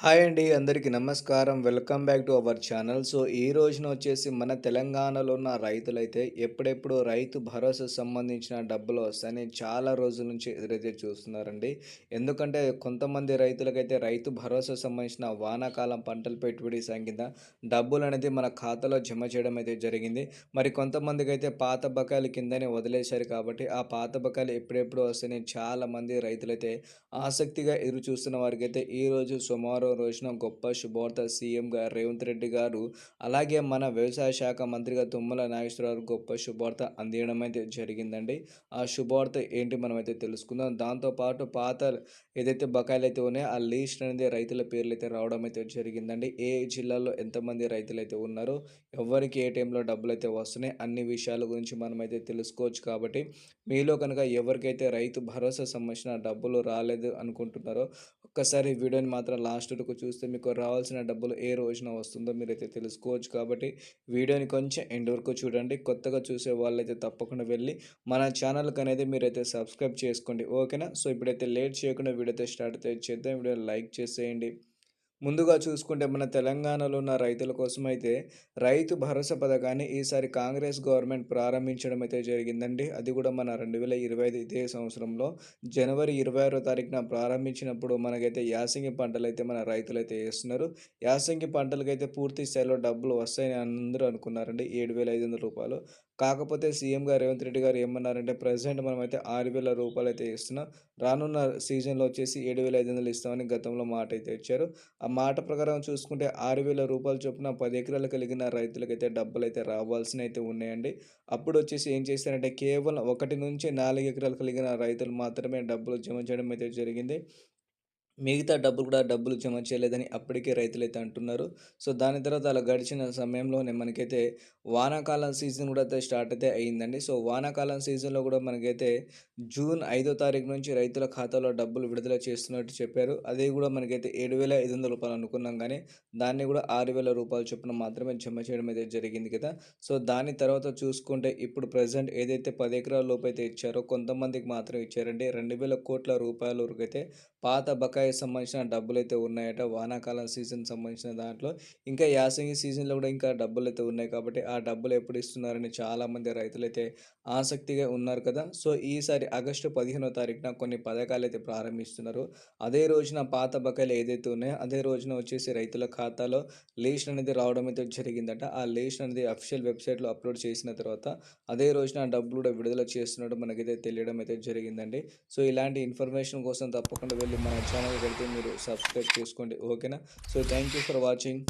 Hi అండి అందరికీ నమస్కారం. Welcome back to our channel. So ఈ రోజున వచ్చేసి మన తెలంగాణలో ఉన్న రైతులైతే ఎప్పుడెప్పుడు రైతు భరోసా సంబంధించిన డబ్బులు వస్తాయని చాలా రోజుల నుంచి ఎదురైతే చూస్తున్నారండి. ఎందుకంటే కొంతమంది రైతులకైతే రైతు భరోసా సంబంధించిన వానాకాలం పంటల పెట్టుబడి కింద డబ్బులు అనేది మన ఖాతాలో జమ చేయడం అయితే జరిగింది. మరి కొంతమందికి అయితే పాత బకాయిల కిందనే వదిలేశారు కాబట్టి ఆ పాత బకాయిలు ఎప్పుడెప్పుడు వస్తాయని చాలామంది రైతులైతే ఆసక్తిగా ఎదురు చూస్తున్న వారికైతే ఈరోజు సోమవారం సుమారు రోజున గొప్ప శుభవార్త సీఎంగా గారు రేవంత్ రెడ్డి గారు అలాగే మన వ్యవసాయ శాఖ మంత్రిగా తుమ్మల నాగేశ్వరరావు గొప్ప శుభవార్త అందించడం అయితే జరిగిందండి. ఆ శుభవార్త ఏంటి మనమైతే తెలుసుకుందాం. దాంతోపాటు పాత ఏదైతే బకాయిలు అయితే ఉన్నాయో ఆ లీస్ట్ అనేది రైతుల పేర్లు అయితే రావడం అయితే జరిగిందండి. ఏ జిల్లాలో ఎంతమంది రైతులు అయితే ఉన్నారో ఎవరికి ఏ టైంలో డబ్బులు అయితే వస్తున్నాయి అన్ని విషయాల గురించి మనం అయితే తెలుసుకోవచ్చు కాబట్టి మీలో కనుక ఎవరికైతే రైతు భరోసా సంబంధించిన డబ్బులు రాలేదు అనుకుంటున్నారో ఒక్కసారి వీడియోని మాత్రం లాస్ట్ చుట్టుకు చూస్తే మీకు రావాల్సిన డబ్బులు ఏ రోజున వస్తుందో మీరైతే తెలుసుకోవచ్చు కాబట్టి వీడియోని కొంచెం ఎండ్ వరకు చూడండి. కొత్తగా చూసే వాళ్ళైతే తప్పకుండా వెళ్ళి మన ఛానల్కి అనేది మీరైతే సబ్స్క్రైబ్ చేసుకోండి. ఓకేనా? సో ఇప్పుడైతే లేట్ చేయకుండా వీడియో అయితే స్టార్ట్ అయితే చేద్దాం. వీడియో లైక్ చేసేయండి. ముందుగా చూసుకుంటే మన తెలంగాణలో ఉన్న రైతుల కోసం అయితే రైతు భరోసా పథకాన్ని ఈసారి కాంగ్రెస్ గవర్నమెంట్ ప్రారంభించడం అయితే జరిగిందండి. అది కూడా మన రెండు వేల ఇరవై ఐదు ఇదే సంవత్సరంలో జనవరి ఇరవై ఆరో తారీఖున ప్రారంభించినప్పుడు మనకైతే యాసంగి పంటలు అయితే మన రైతులు అయితే వేస్తున్నారు. యాసంగి పంటలకైతే పూర్తి స్థాయిలో డబ్బులు వస్తాయని అందరూ అనుకున్నారండి. ఏడు వేల ఐదు వందల రూపాయలు కాకపోతే సీఎం గారు రేవంత్ రెడ్డి గారు ఏమన్నారంటే ప్రజెంట్ మనం అయితే ఆరు వేల రూపాయలు అయితే ఇస్తున్నాం రానున్న సీజన్లో వచ్చేసి ఏడు వేల ఐదు వందలు ఇస్తామని గతంలో మాట అయితే ఇచ్చారు. ఆ మాట ప్రకారం చూసుకుంటే ఆరు వేల రూపాయలు చొప్పున పది ఎకరాలు కలిగిన రైతులకైతే డబ్బులు అయితే రావాల్సిన అయితే ఉన్నాయండి. అప్పుడు వచ్చేసి ఏం చేశారంటే కేవలం ఒకటి నుంచి నాలుగు ఎకరాలు కలిగిన రైతులు మాత్రమే డబ్బులు జమ చేయడం అయితే జరిగింది. మిగతా డబ్బులు కూడా డబ్బులు జమ చేయలేదని అప్పటికే రైతులైతే అంటున్నారు. సో దాని తర్వాత అలా గడిచిన సమయంలోనే మనకైతే వానాకాలం సీజన్ కూడా అయితే స్టార్ట్ అయితే అయ్యిందండి. సో వానాకాలం సీజన్లో కూడా మనకైతే జూన్ ఐదో తారీఖు నుంచి రైతుల ఖాతాలో డబ్బులు విడుదల చేస్తున్నట్టు చెప్పారు. అది కూడా మనకైతే ఏడు వేల ఐదు వందల రూపాయలు అనుకున్నాం కానీ దాన్ని కూడా ఆరు వేల రూపాయలు చొప్పున మాత్రమే జమ చేయడం అయితే జరిగింది కదా! సో దాని తర్వాత చూసుకుంటే ఇప్పుడు ప్రజెంట్ ఏదైతే పది ఎకరాల లోపు అయితే ఇచ్చారో కొంతమందికి మాత్రం ఇచ్చారండి. రెండు వేల కోట్ల రూపాయల వరకు అయితే పాత బకాయి సంబంధించిన డబ్బులు అయితే ఉన్నాయట వానాకాలం సీజన్ సంబంధించిన దాంట్లో. ఇంకా యాసంగి సీజన్లో కూడా ఇంకా డబ్బులు అయితే ఉన్నాయి కాబట్టి ఆ డబ్బులు ఎప్పుడు ఇస్తున్నారని చాలామంది రైతులు అయితే ఆసక్తిగా ఉన్నారు కదా. సో ఈసారి ఆగస్టు పదిహేనో తారీఖున కొన్ని పథకాలు అయితే ప్రారంభిస్తున్నారు. అదే రోజున పాత బకాయిలు ఏదైతే ఉన్నాయో అదే రోజున వచ్చేసి రైతుల ఖాతాలో లిస్ట్ అనేది రావడం అయితే జరిగిందట. ఆ లిస్ట్ అనేది అఫీషియల్ వెబ్సైట్లో అప్లోడ్ చేసిన తర్వాత అదే రోజున డబ్బులు కూడా విడుదల చేస్తున్నట్టు మనకైతే తెలియడం అయితే జరిగిందండి. సో ఇలాంటి ఇన్ఫర్మేషన్ కోసం తప్పకుండా వెళ్ళి మన ఛానల్ వెళ్తే మీరు సబ్స్క్రైబ్ చేసుకోండి. ఓకేనా so thank you for watching